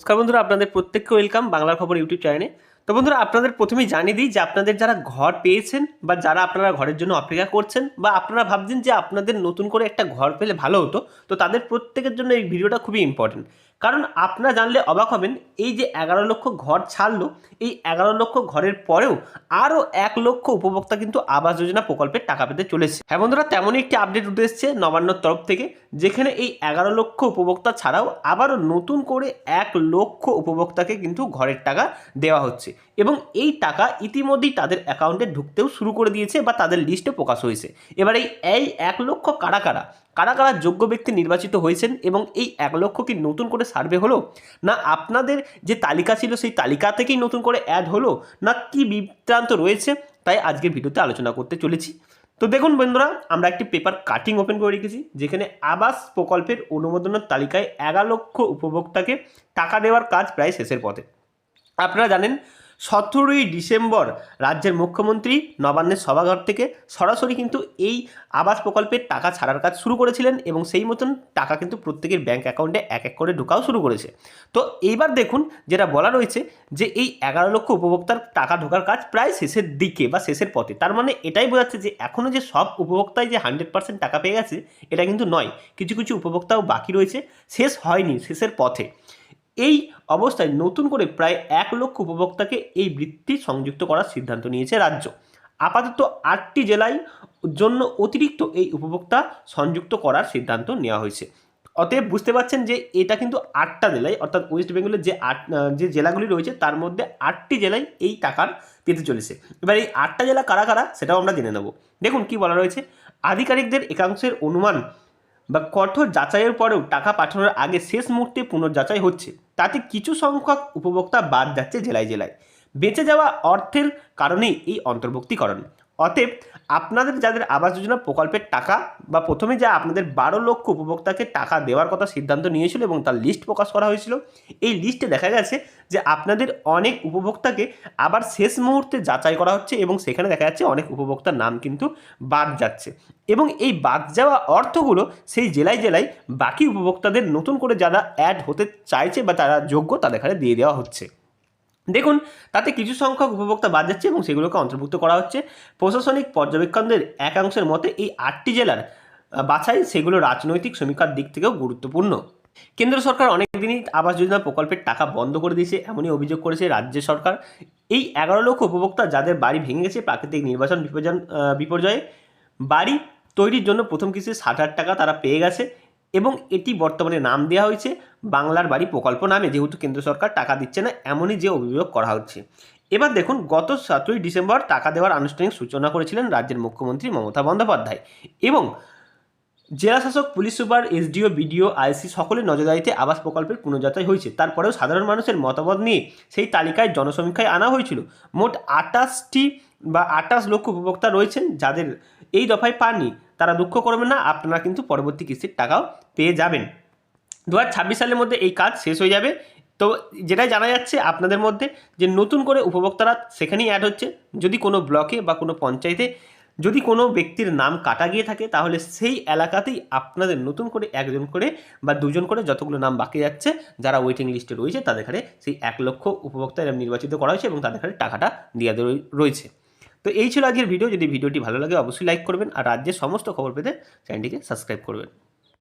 নমস্কার বন্ধুরা, আপনাদের প্রত্যেককে ওয়েলকাম বাংলার খবর ইউটিউব চ্যানেলে তো বন্ধুরা, আপনাদের প্রথমেই জানিয়ে দিই যে আপনাদের যারা ঘর পেয়েছেন বা যারা আপনারা ঘরের জন্য অপেক্ষা করছেন বা আপনারা ভাবছেন যে আপনাদের নতুন করে একটা ঘর পেলে ভালো হতো, তো তাদের প্রত্যেকের জন্য এই ভিডিওটা খুবই ইম্পর্টেন্ট কারণ আপনারা জানলে অবাক হবেন, এই যে এগারো লক্ষ ঘর ছাড়লো, এই এগারো লক্ষ ঘরের পরেও আরও এক লক্ষ উপভোক্তা কিন্তু আবাস যোজনা প্রকল্পের টাকা পেতে চলেছে। হ্যাঁ বন্ধুরা, তেমনই একটি আপডেট উঠে এসছে নবান্নর তরফ থেকে, যেখানে এই এগারো লক্ষ উপভোক্তা ছাড়াও আবারও নতুন করে এক লক্ষ উপভোক্তাকে কিন্তু ঘরের টাকা দেওয়া হচ্ছে এবং এই টাকা ইতিমধ্যেই তাদের অ্যাকাউন্টে ঢুকতেও শুরু করে দিয়েছে বা তাদের লিস্টে প্রকাশ হয়েছে। এবার এই এক লক্ষ কারা কারা কারা কারা যোগ্য ব্যক্তি নির্বাচিত হয়েছেন এবং এই এক লক্ষ কি নতুন করে সার্ভে হলো? না আপনাদের যে তালিকা ছিল সেই তালিকা থেকেই নতুন করে অ্যাড হলো? না কি বৃত্তান্ত রয়েছে? তাই আজকের ভিডিওতে আলোচনা করতে চলেছি। তো দেখুন বন্ধুরা, আমরা একটি পেপার কাটিং ওপেন করে রেখেছি, যেখানে আবাস প্রকল্পের অনুমোদনের তালিকায় এগারো লক্ষ উপভোক্তাকে টাকা দেওয়ার কাজ প্রায় শেষের পথে। আপনারা জানেন সতেরোই ডিসেম্বর রাজ্যের মুখ্যমন্ত্রী নবান্নের সভাঘর থেকে সরাসরি কিন্তু এই আবাস প্রকল্পের টাকা ছাড়ার কাজ শুরু করেছিলেন এবং সেই মতন টাকা কিন্তু প্রত্যেকের ব্যাঙ্ক অ্যাকাউন্টে এক এক করে ঢোকাও শুরু করেছে। তো এইবার দেখুন যেটা বলা রয়েছে যে এই এগারো লক্ষ উপভোক্তার টাকা ঢোকার কাজ প্রায় শেষের দিকে বা শেষের পথে। তার মানে এটাই বোঝাচ্ছে যে এখনও যে সব উপভোক্তাই যে হান্ড্রেড পার্সেন্ট টাকা পেয়ে গেছে, এটা কিন্তু নয়। কিছু কিছু উপভোক্তাও বাকি রয়েছে। শেষ হয়নি শেষের পথে। এই অবস্থায় নতুন করে প্রায় এক লক্ষ উপভোক্তাকে এই বৃত্তি সংযুক্ত করার সিদ্ধান্ত নিয়েছে রাজ্য। আপাতত আটটি জেলায় জন্য অতিরিক্ত এই উপভোক্তা সংযুক্ত করার সিদ্ধান্ত নেওয়া হয়েছে। অতএব বুঝতে পারছেন যে এটা কিন্তু আটটা জেলায়, অর্থাৎ ওয়েস্ট বেঙ্গলের যে আট যে জেলাগুলি রয়েছে, তার মধ্যে আটটি জেলায় এই টাকার পেতে চলেছে। এবার এই আটটা জেলা কারা কারা, সেটাও আমরা জেনে নেব। দেখুন কি বলা রয়েছে। আধিকারিকদের একাংশের অনুমান বা কঠোর যাচাইয়ের পরেও টাকা পাঠানোর আগে শেষ মুহূর্তে পুনর্যাচাই হচ্ছে, তাতে কিছু সংখ্যক উপভোক্তা বাদ যাচ্ছে জেলায় জেলায়। বেঁচে যাওয়া অর্থের কারণেই এই অন্তর্ভুক্তিকরণ। অতএব আপনাদের যাদের আবাস যোজনা প্রকল্পের টাকা বা প্রথমে যা আপনাদের বারো লক্ষ উপভোক্তাকে টাকা দেওয়ার কথা সিদ্ধান্ত নিয়েছিল এবং তার লিস্ট প্রকাশ করা হয়েছিল, এই লিস্টে দেখা গেছে যে আপনাদের অনেক উপভোক্তাকে আবার শেষ মুহূর্তে যাচাই করা হচ্ছে এবং সেখানে দেখা যাচ্ছে অনেক উপভোক্তার নাম কিন্তু বাদ যাচ্ছে। এবং এই বাদ যাওয়া অর্থগুলো সেই জেলায় জেলায় বাকি উপভোক্তাদের নতুন করে যারা অ্যাড হতে চাইছে বা তারা যোগ্য তাদের এখানে দিয়ে দেওয়া হচ্ছে। দেখুন, তাতে কিছু সংখ্যক উপভোক্তা বাদ যাচ্ছে এবং সেগুলোকে অন্তর্ভুক্ত করা হচ্ছে। প্রশাসনিক পর্যবেক্ষণদের একাংশের মতে, এই আটটি জেলার বাছাই সেগুলো রাজনৈতিক সমীক্ষার দিক থেকেও গুরুত্বপূর্ণ। কেন্দ্র সরকার অনেক দিনই আবাস যোজনা প্রকল্পের টাকা বন্ধ করে দিয়েছে, এমনই অভিযোগ করেছে রাজ্য সরকার। এই এগারো লক্ষ উপভোক্তা যাদের বাড়ি ভেঙে গেছে প্রাকৃতিক নির্বাচন বিপর্যয় বিপর্যয়ে, বাড়ি তৈরির জন্য প্রথম কিস্তি ষাট হাজার টাকা তারা পেয়ে গেছে। এবং এটি বর্তমানে নাম দেওয়া হয়েছে বাংলার বাড়ি প্রকল্প নামে, যেহেতু কেন্দ্র সরকার টাকা দিচ্ছে না, এমনই যে অভিযোগ করা হচ্ছে। এবার দেখুন, গত সতেরোই ডিসেম্বর টাকা দেওয়ার আনুষ্ঠানিক সূচনা করেছিলেন রাজ্যের মুখ্যমন্ত্রী মমতা বন্দ্যোপাধ্যায় এবং জেলাশাসক police super, SDO, BDO, IC সকলের নজরদারিতে আবাস প্রকল্পের পুনর্যাচাই হয়েছে। তারপরেও সাধারণ মানুষের মতামত নিয়ে সেই তালিকায় জনসমীক্ষায় আনা হয়েছিল। মোট আটাশটি বা আটাশ লক্ষ উপভোক্তা রয়েছেন যাদের এই দফায় পাননি। তারা দুঃখ করবেন না, আপনারা কিন্তু পরবর্তী কিস্তির টাকাও পেয়ে যাবেন। দু সালের মধ্যে এই কাজ শেষ হয়ে যাবে। তো যেটাই জানা যাচ্ছে আপনাদের মধ্যে যে নতুন করে উপভোক্তারা সেখানেই অ্যাড হচ্ছে। যদি কোনো ব্লকে বা কোনো পঞ্চায়েতে যদি কোনো ব্যক্তির নাম কাটা গিয়ে থাকে, তাহলে সেই এলাকাতেই আপনাদের নতুন করে একজন করে বা দুজন করে যতগুলো নাম বাকি যাচ্ছে, যারা ওয়েটিং লিস্টে রয়েছে, তাদের এখানে সেই এক লক্ষ উপভোক্তা নির্বাচিত করা হয়েছে এবং তাদের এখানে টাকাটা দেওয়া রয়েছে। তো এই ছিল আজকের ভিডিও যদি ভিডিওটি ভালো লাগে, অবশ্যই লাইক করবেন। আর রাজ্যের সমস্ত খবর পেতে চ্যানেলটিকে সাবস্ক্রাইব করবেন।